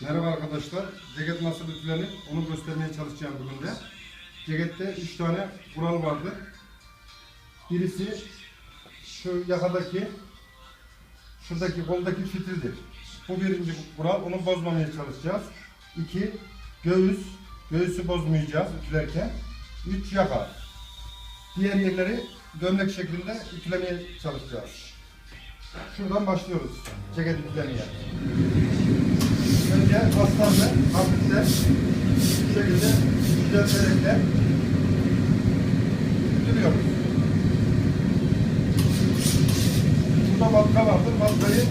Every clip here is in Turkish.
Merhaba arkadaşlar. Ceket nasıl ütülenir onu göstermeye çalışacağım bugün de. Cekette 3 tane kural vardı. Birisi şu yakadaki şuradaki koldaki fitildir. Bu birinci kural. Onu bozmamaya çalışacağız. İki, göğüs. Göğüsü bozmayacağız ütülerken. Üç, yaka. Diğer yerleri gömlek şeklinde ütülemeye çalışacağız. Şuradan başlıyoruz ceket ütülemeye. Önce aslanlı hafifle bu şekilde düzelterek ütülüyoruz. Burada batka vardır. Batkayı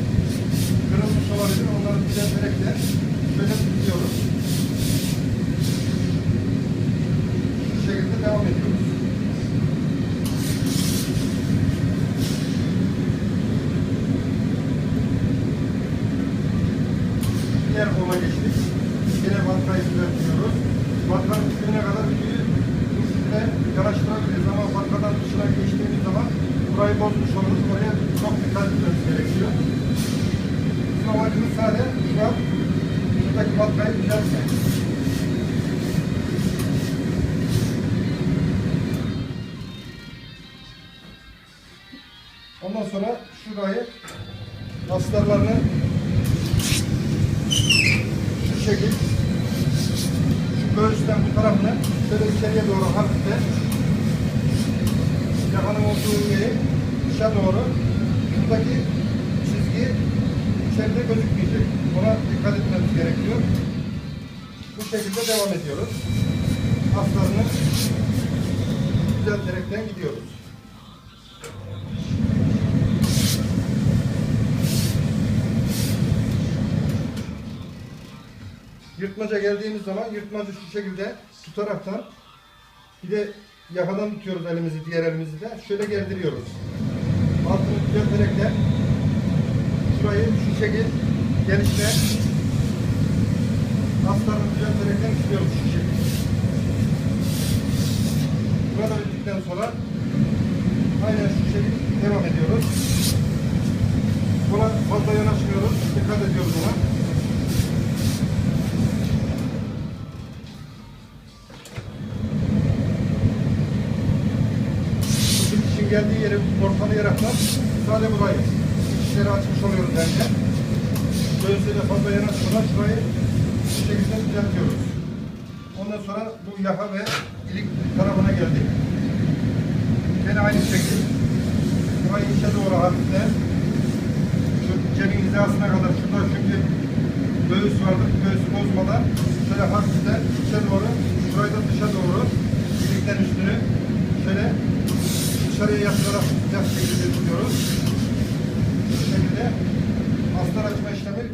kırılmış olabilir. Onları düzelterek de şöyle tutuyoruz. Bu şekilde devam ediyoruz. Diğer kola geçtik. Yine batkayı düzeltiyoruz. Batkanın üstüne kadar ütüyü üstüne yanaştırabiliriz ama batkadan dışına geçtiğimiz zaman burayı bozmuş oluruz. Oraya çok dikkat etmemiz gerekiyor. Bizim amacımız sadece şu an şuradaki batkayı düzeltmek. Ondan sonra olduğu dışa doğru şuradaki çizgi içeride gözükmeyecek. Ona dikkat etmemiz gerekiyor. Bu şekilde devam ediyoruz. Aslarını düzelterekten gidiyoruz. Yırtmaca geldiğimiz zaman yırtmacı şu şekilde tutaraktan bir de yakadan tutuyoruz elimizi diğer elimizi de şöyle gerdiriyoruz. Altını düzelterek de şurayı şu şekil genişle aslarını düzelterekten tutuyoruz şu şekilde. Burada bittikten sonra aynen şu şekilde devam ediyoruz. Buna fazla yanaşmıyoruz. Dikkat ediyoruz ona. Geldiği yeri ortalayaraktan sadece burayı içleri açmış oluyoruz bence. Göğsüyle fazla yanaşmadan şurayı bu şekilde düzeltiyoruz. Ondan sonra bu yaka ve ilik tarafına geldik. Yine aynı şekilde burayı içe doğru hafifle şu cebin hizasına kadar şurada çünkü göğüs vardır. Göğsü bozmadan şöyle hafifle içe doğru şurayı da dışa doğru ilikten üstünü şöyle dışarıya yatırarak tutacak şekilde tutuyoruz. Bu şekilde astar açma işlemi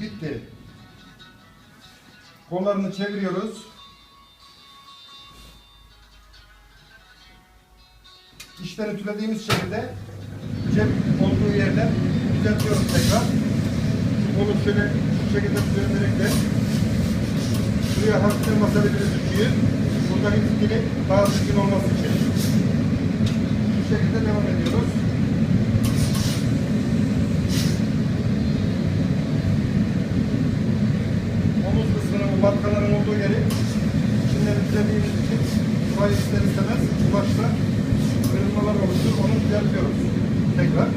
bitti. Kollarını çeviriyoruz. İşten ütülediğimiz şekilde cep olduğu yerden düzeltiyoruz tekrar. Kolu şöyle şu şekilde düzelterek de şuraya hafiften basabiliriz ütüyü. Buradaki fitili daha düzgün olması için. Şekilde devam ediyoruz. Omuz kısmının, bu batkaların olduğu yeri içinden düzeldiğimiz için burayı ister istemez başta kırılmalar oluşur. Onu düzeltiyoruz. Tekrar.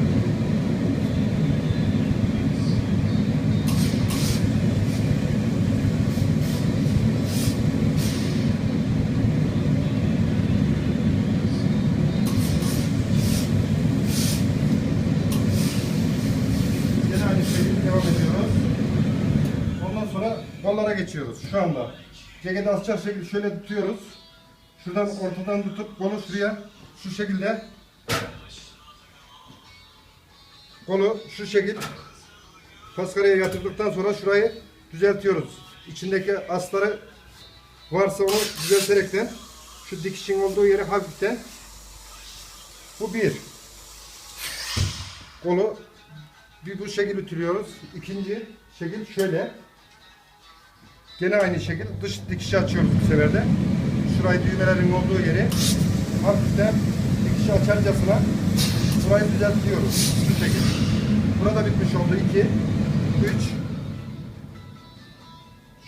Yine aynı şekilde devam ediyoruz. Ondan sonra kollara geçiyoruz şu anda. Ceketi asacak şekilde şöyle tutuyoruz. Şuradan ortadan tutup kolu şuraya şu şekilde kolu şu şekil paskaraya yatırdıktan sonra şurayı düzeltiyoruz. İçindeki asları varsa onu düzelterekten şu dikişin olduğu yeri hafiften bu bir. Kolu bir bu şekil ütülüyoruz. İkinci şekil şöyle. Gene aynı şekil dış dikişi açıyoruz bu sefer de. Şurayı düğmelerin olduğu yeri hafiften dikişi açarcasına burayı düzeltiyoruz. Şu şekil. Burada bitmiş oldu. 2 3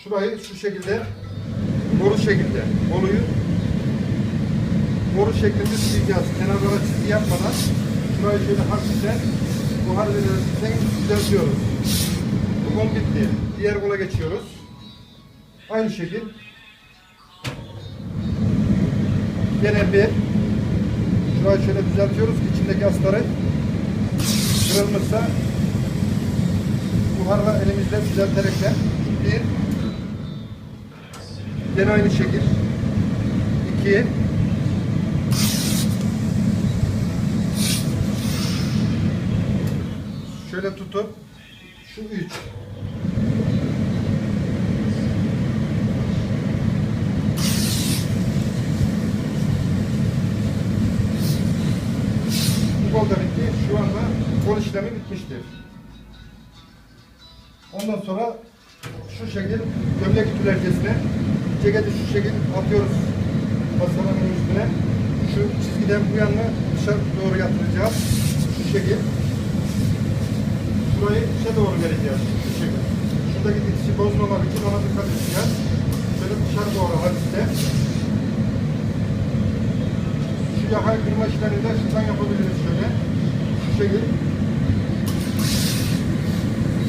şurayı şu şekilde boru şekilde boruyu boru şeklinde sileceğiz. Kenarlara çizgi yapmadan şurayı şöyle hafiften buhar verirken düzeltiyoruz. Bu kol bitti. Diğer kola geçiyoruz. Aynı şekil. Gene bir şurayı şöyle düzeltiyoruz ki içindeki astarı kırılmışsa buharla elimizle düzelterekten bir gene aynı şekil iki şöyle tutup şu üç bu kol da bitti. Şu anda kol işlemi bitmiştir. Ondan sonra şu şekil gömlek ütülercesine ceketi şu şekil atıyoruz masanın üstüne. Şu çizgiden bu yanına dışarı doğru yatıracağız. Şu şekil. Şurayı içe doğru vereceğiz. Şu şekil. Şuradaki dikişi bozmamak için ona dikkat edeceğiz. Şöyle dışarı doğru hafifte. Şu yakayı kırma işlemini de şuradan yapabiliriz şöyle. Şu şekil.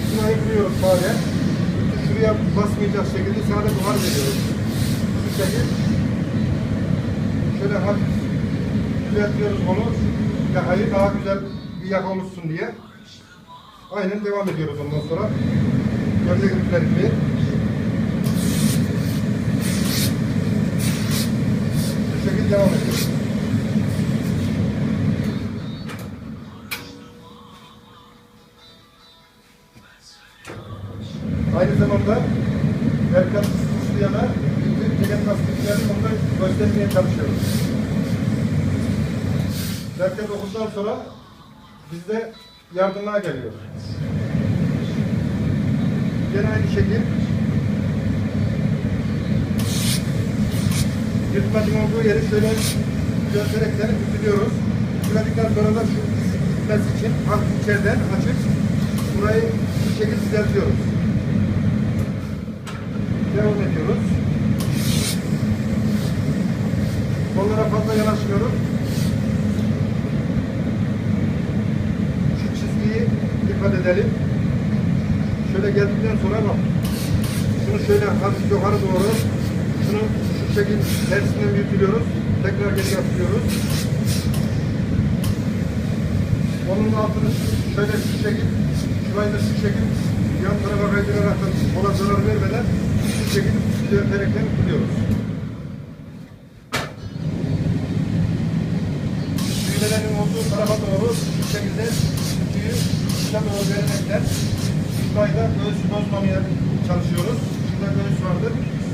Şurayı kırıyoruz sade. Şuraya basmayacak şekilde sade duvar veriyoruz. Şu şekil. Şöyle hafif düzeltiyoruz onu. Yakayı daha güzel bir yaka oluşsun diye. Aynen devam ediyoruz ondan sonra. İpleri gibi. Şu şekilde devam ediyoruz. Aynı zamanda Erkan Suslu'ya da bütün ceket lastiklerini onda göstermeye çalışıyoruz. Erkan okuduktan sonra biz de yardımına geliyor. Gene aynı şekil yırtmacın olduğu yeri şöyle gösterekten ütülüyoruz. Ütüledikten sonra da şu gitmesi için hafif içeriden açıp burayı bu şekilde düzeltiyoruz. Devam ediyoruz. Kollara fazla yanaşmıyoruz. Çizgiyi dikkat edelim. Şöyle geldikten sonra bak. Şunu şöyle hafif yukarı doğru şunu şu şekil tersinden yürütüyoruz. Tekrar geri yatırıyoruz. Onun altını şöyle şu şekil, şurayı da şu şekil yan tarafa kaydırarak ona zarar vermeden şu şekil düzelterekten tutuyoruz. Düğmelerin olduğu tarafa doğru şu şekilde tüyü dışa doğru vererekten şurayı da göğsü bozmamaya çalışıyoruz. Şurada göğüs vardır.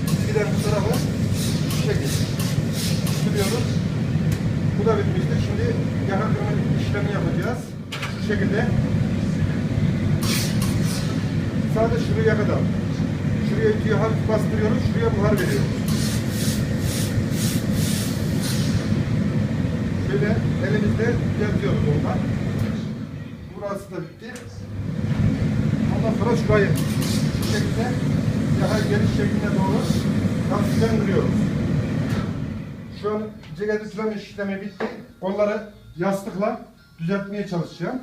Çizgiler bu tarafa şu şekil tutuyoruz. Bu da bitmiştir. Şimdi yaka kırma işlemi yapacağız. Şu şekilde. Sadece şuraya kadar. Şuraya ütüyü hafif bastırıyoruz. Şuraya buhar veriyoruz. Şöyle elimizde düzeltiyoruz ondan. Burası da bitti. Ondan sonra şurayı şu şekilde yaka geniş şekline doğru hafiften kırıyoruz. Şu an ceket ütüleme işlemi bitti. Kolları yastıkla düzeltmeye çalışacağım.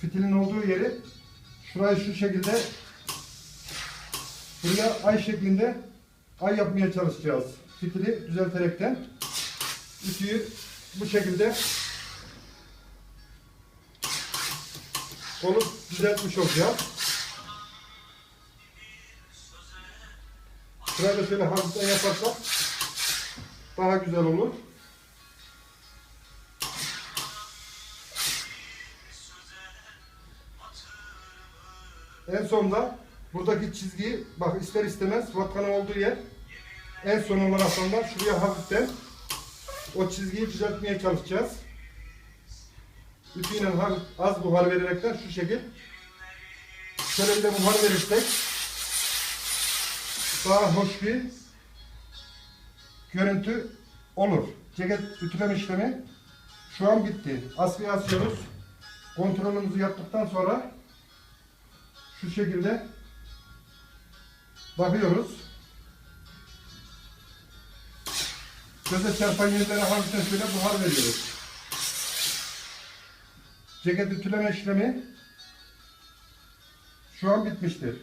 Fitilin olduğu yeri şurayı şu şekilde buraya ay şeklinde ay yapmaya çalışacağız. Fitili düzelterekten ütüyü bu şekilde kolu düzeltmiş olacağız. Şurayı da şöyle hafiften yaparsak daha güzel olur. En sonda buradaki çizgiyi bak ister istemez vatkanın olduğu yer en son olarak sonra şuraya hafiften o çizgiyi düzeltmeye çalışacağız. Ütüyle az buhar vererekten şu şekil şöyle buhar verirsek daha hoş bir görüntü olur. Ceket ütüleme işlemi şu an bitti. Askıya asıyoruz. Kontrolümüzü yaptıktan sonra şu şekilde Bakıyoruz. Göze çarpan yerlere hafiften şöyle buhar veriyoruz. Ceket ütüleme işlemi şu an bitmiştir.